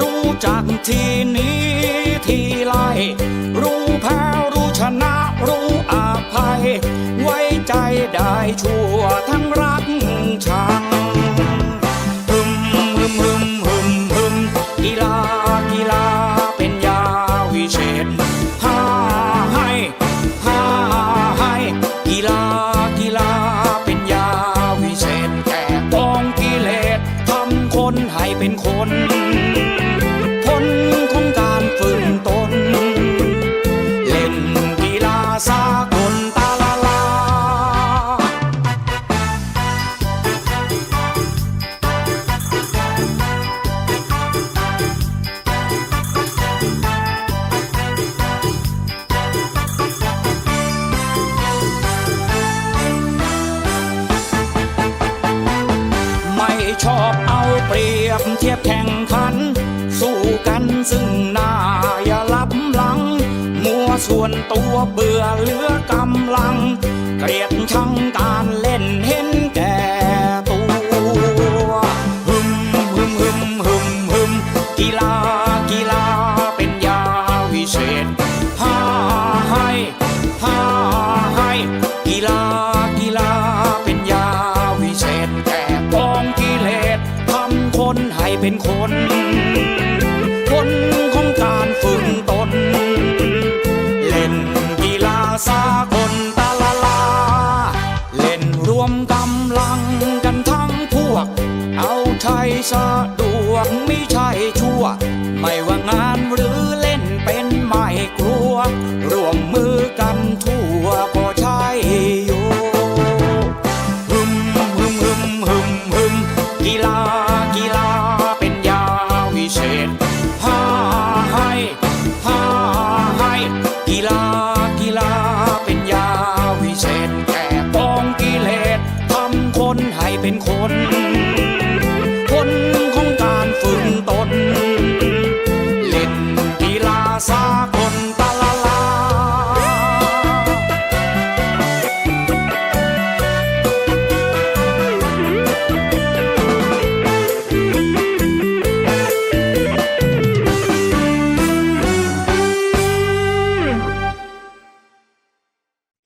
รู้จักทีนี้ทีไร รู้แพ้รู้ชนะรู้อาภัย ไว้ใจได้ชั่วทั้งรักชังฮึมฮึมฮึมฮึมฮึมกีฬากีฬาเป็นยาวิเศษ เปรียบเทียบแข่งขัน สู้กันซึ่งหน้าอย่าลับหลัง มัวส่วนตัวเบื่อเหลือกำลัง เกลียดชังการ เป็นคนผลของการฝึกตน เล่นกีฬาสากลตาลาลา เล่นรวมกำลังกันทั้งพวก เอาใจสะดวกไม่ใช่ชั่ว ไม่ว่างานหรือเล่นเป็นไม่กลัว